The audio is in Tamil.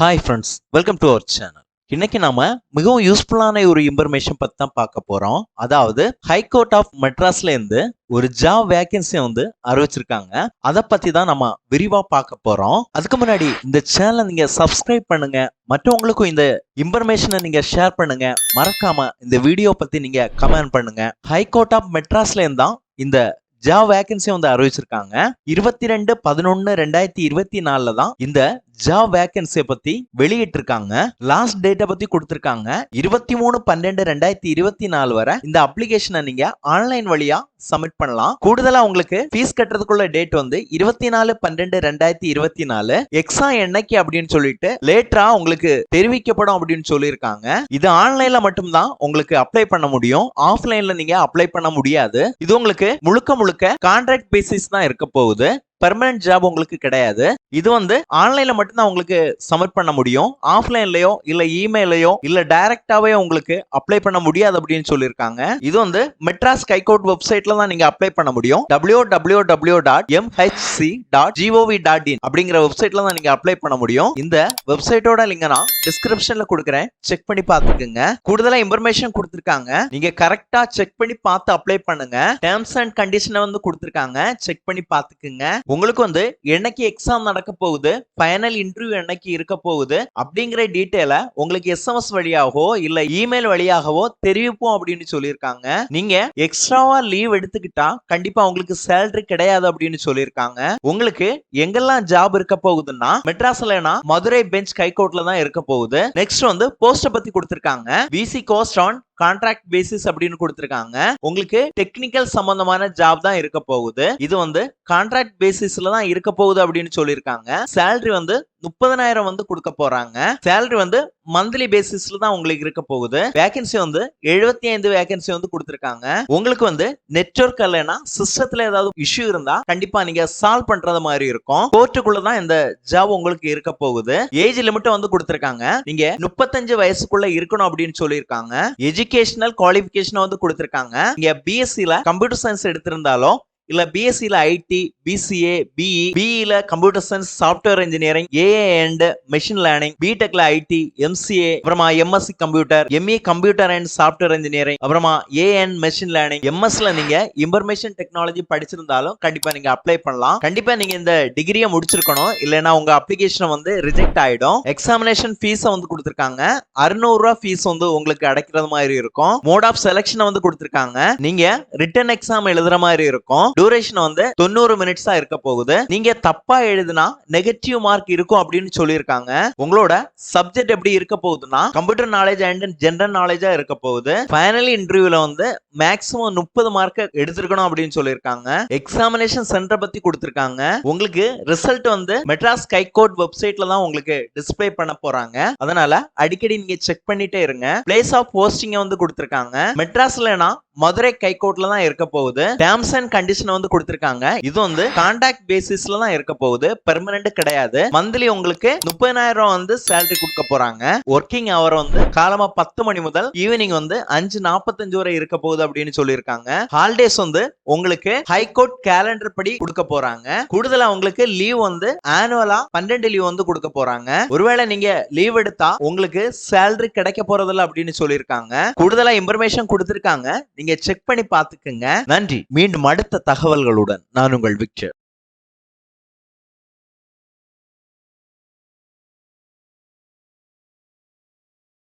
Hi friends welcome to our channel இன்னைக்கு நாம மிகவும் யூஸ்ஃபுல்லான ஒரு இன்ஃபர்மேஷன் பத்தி தான் பார்க்க போறோம். அதாவது ஹைகோர்ட் ஆஃப் மெட்ராஸ்ல இருந்து ஒரு ஜாப் வேகன்சி வந்து அறிவிச்சிருக்காங்க. அதை பத்தி தான் நம்ம விரிவா பார்க்க போறோம். அதுக்கு முன்னாடி இந்த சேனலை நீங்க சப்ஸ்கிரைப் பண்ணுங்க. மற்றவங்களுக்கும் இந்த இன்ஃபர்மேஷனை நீங்க ஷேர் பண்ணுங்க. மறக்காம இந்த வீடியோ பத்தி நீங்க கமெண்ட் பண்ணுங்க. ஹைகோர்ட் ஆஃப் மெட்ராஸ்ல இருந்தான் இந்த ஜாப் வேகன்சி வந்து அறிவிச்சிருக்காங்க. இருபத்தி ரெண்டு பதினொன்னு ரெண்டாயிரத்தி இருபத்தி நாலுல தான் இந்த ஜாப் வேகன்சியை பத்தி வெளியிட்டிருக்காங்க. லாஸ்ட் டேட்டை பத்தி கொடுத்திருக்காங்க. இருபத்தி மூணு பன்னெண்டு ரெண்டாயிரத்தி இருபத்தி நாலு வரை இந்த அப்ளிகேஷனை நீங்க ஆன்லைன் வழியா சப்மிட் பண்ணலாம். கூடுதலா உங்களுக்கு ஃபீஸ் கட்டுறதுக்குள்ள டேட் வந்து இருபத்தி நாலு பன்னெண்டு ரெண்டாயிரத்தி இருபத்தி நாலு. எக்ஸாம் என்னைக்கு அப்படின்னு சொல்லிட்டு லேட்டரா உங்களுக்கு தெரிவிக்கப்படும் அப்படின்னு சொல்லியிருக்காங்க. இது ஆன்லைன்ல மட்டும்தான் உங்களுக்கு அப்ளை பண்ண முடியும். ஆஃப்லைன்ல நீங்க அப்ளை பண்ண முடியாது. இது உங்களுக்கு முழுக்க முழுக்க கான்ட்ராக்ட் பேசிஸ் தான் இருக்க போகுது. பெர்மனன்ட் ஜாப் உங்களுக்கு கிடையாது. இது வந்து ஆன்லைன்ல மட்டும்தான் உங்களுக்கு சப்மிட் பண்ண முடியும். ஆஃப்லைன்லயோ இல்ல இமெயிலையோ இல்ல டைரக்டாவே உங்களுக்கு அப்ளை பண்ண முடியாது அப்படின்னு சொல்லியிருக்காங்க. இது வந்து மெட்ராஸ் கைகோட் வெப்சைட்ல தான் நீங்க அப்ளை பண்ண முடியும். W W W dot MHC dot GOV dot in அப்படிங்கிற வெப்சைட்ல தான் நீங்க அப்ளை பண்ண முடியும். இந்த வெப்சைட்டோட லிங்க் நான் டிஸ்கிரிப்ஷன்ல கொடுக்குறேன். செக் பண்ணி பார்த்துக்குங்க. கூடுதலா இன்ஃபர்மேஷன் கொடுத்துருக்காங்க. நீங்க கரெக்டா செக் பண்ணி பார்த்து அப்ளை பண்ணுங்க. டேர்ம்ஸ் அண்ட் கண்டிஷனை வந்து கொடுத்துருக்காங்க. செக் பண்ணி பார்த்துக்குங்க. உங்களுக்கு வந்து என்னைக்கு எக்ஸாம் நடக்க போகுது ஃபைனல் இன்டர்வியூ என்னைக்கு இருக்க போகுது அப்படிங்கிற டீட்டெயில உங்களுக்கு எஸ்எம்எஸ் வழியாகவோ இல்ல இமெயில் வழியாகவோ தெரிவிப்போம் அப்படின்னு சொல்லியிருக்காங்க. நீங்க எக்ஸ்ட்ராவா லீவ் எடுத்துக்கிட்டா கண்டிப்பா உங்களுக்கு சேலரி கிடையாது அப்படின்னு சொல்லியிருக்காங்க. உங்களுக்கு எங்கெல்லாம் ஜாப் இருக்க போகுதுன்னா மெட்ராஸ்லனா மதுரை பெஞ்ச் கைகோட்ல தான் இருக்க போகுது. நெக்ஸ்ட் வந்து போஸ்ட பத்தி கொடுத்திருக்காங்க. விசி கோஸ்ட் ஆன் கான்ட்ராக்ட் பேசிஸ் அப்படின்னு கொடுத்துருக்காங்க. உங்களுக்கு டெக்னிக்கல் சம்பந்தமான ஜாப் தான் இருக்க போகுது. இது வந்து கான்ட்ராக்ட் பேசிஸ்ல தான் இருக்க போகுது அப்படின்னு சொல்லியிருக்காங்க. சேலரி வந்து முப்பதனாயிரம் வந்து கொடுக்க போறாங்க. சேலரி வந்து மந்த்லி பேசிஸ்ல தான் உங்களுக்கு இருக்க போகுது. வேகன்சி வந்து எழுபத்தி ஐந்து வேகன்சி வந்து கொடுத்துருக்காங்க. உங்களுக்கு வந்து நெட்ஒர்க் இல்லைன்னா சிஸ்டத்துல ஏதாவது இஷ்யூ இருந்தா கண்டிப்பா நீங்க சால்வ் பண்றது மாதிரி இருக்கும். கோர்ட்டுக்குள்ள தான் இந்த ஜாப் உங்களுக்கு இருக்க போகுது. ஏஜ் லிமிட் வந்து கொடுத்துருக்காங்க. நீங்க முப்பத்தஞ்சு வயசுக்குள்ள இருக்கணும் அப்படின்னு சொல்லியிருக்காங்க. எஜுகேஷனல் குவாலிபிகேஷன் வந்து கொடுத்துருக்காங்க. நீங்க பிஎஸ்சில கம்ப்யூட்டர் சயின்ஸ் எடுத்திருந்தாலும் இல்ல பிஎஸ்சியில் IT BCA BE பிஇல computer science software engineering AI and machine learning பிடெக்ல IT MCA அப்புறமா MSc computer ME computer and software engineering அப்புறமா ஏ அண்ட் மெஷின் லேர்னிங் எம்எஸ்ல நீங்க இன்ஃபர்மேஷன் டெக்னாலஜி படிச்சிருந்தாலும் கண்டிப்பா நீங்க அப்ளை பண்ணலாம். கண்டிப்பா நீங்க இந்த டிகிரியை முடிச்சிருக்கணும். இல்லைன்னா உங்க அப்ளிகேஷன் வந்து ரிஜெக்ட் ஆயிடும். எக்ஸாமினேஷன் ஃபீஸை வந்து கொடுத்துருக்காங்க. அறுநூறு ரூபா ஃபீஸ் வந்து உங்களுக்கு அடைக்கிறது மாதிரி இருக்கும். மோட் ஆஃப் செலெக்ஷனை வந்து கொடுத்துருக்காங்க. நீங்க ரிட்டன் எக்ஸாம் எழுதுற மாதிரி இருக்கும். டியூரேஷன் வந்து தொண்ணூறு மினிட்ஸ் தான் இருக்க போகுது. நீங்க தப்பா எழுதுனா நெகட்டிவ் மார்க் இருக்கும் அப்படின்னு சொல்லியிருக்காங்க. உங்களோட சப்ஜெக்ட் எப்படி இருக்க போகுதுன்னா கம்ப்யூட்டர் நாலேஜ் அண்ட் ஜென்ரல் நாலேஜா இருக்க போகுது. ஃபைனல் இன்டர்வியூல வந்து மேக்ஸிமம் முப்பது மார்க் எடுத்திருக்கணும் அப்படின்னு சொல்லியிருக்காங்க. எக்ஸாமினேஷன் சென்டர் பத்தி கொடுத்திருக்காங்க. உங்களுக்கு ரிசல்ட் வந்து மெட்ராஸ் கைகோட் வெப்சைட்ல தான் உங்களுக்கு டிஸ்ப்ளே பண்ண போறாங்க. அதனால அடிக்கடி நீங்க செக் பண்ணிட்டே இருங்க. பிளேஸ் ஆஃப் போஸ்டிங் வந்து கொடுத்திருக்காங்க. மெட்ராஸ்லனா மதுரை கைகோர்ட்ல தான் இருக்க போகுது. டேர்ம்ஸ் அண்ட் கண்டிஷன் வந்து கொடுத்திருக்காங்க. இது வந்து கான்டாக்ட் பேசிஸ்ல தான் இருக்க போகுது. பெர்மனன்ட் கிடையாது. மந்த்லி உங்களுக்கு முப்பதாயிரம் வந்து சேலரி கொடுக்க போறாங்க. ஒர்க்கிங் அவர் வந்து காலமா பத்து மணி முதல் ஈவினிங் வந்து அஞ்சு நாற்பத்தஞ்சு வரை இருக்க போகுது அப்படின்னு சொல்லியிருக்காங்க. ஹாலிடேஸ் வந்து உங்களுக்கு ஹைகோர்ட் கேலண்டர் படி கொடுக்க போறாங்க. கூடுதலா உங்களுக்கு லீவ் வந்து ஆனுவலா பன்னெண்டு லீவ் வந்து கொடுக்க போறாங்க. ஒருவேளை நீங்க லீவ் எடுத்தா உங்களுக்கு சேலரி கிடைக்க போறதில்ல அப்படின்னு சொல்லியிருக்காங்க. கூடுதலா இன்ஃபர்மேஷன் கொடுத்திருக்காங்க. நீங்க செக் பண்ணி பாத்துக்கங்க நன்றி. மீண்டும் அடுத்த தகவல்களுடன் நான் உங்கள் விக்டர்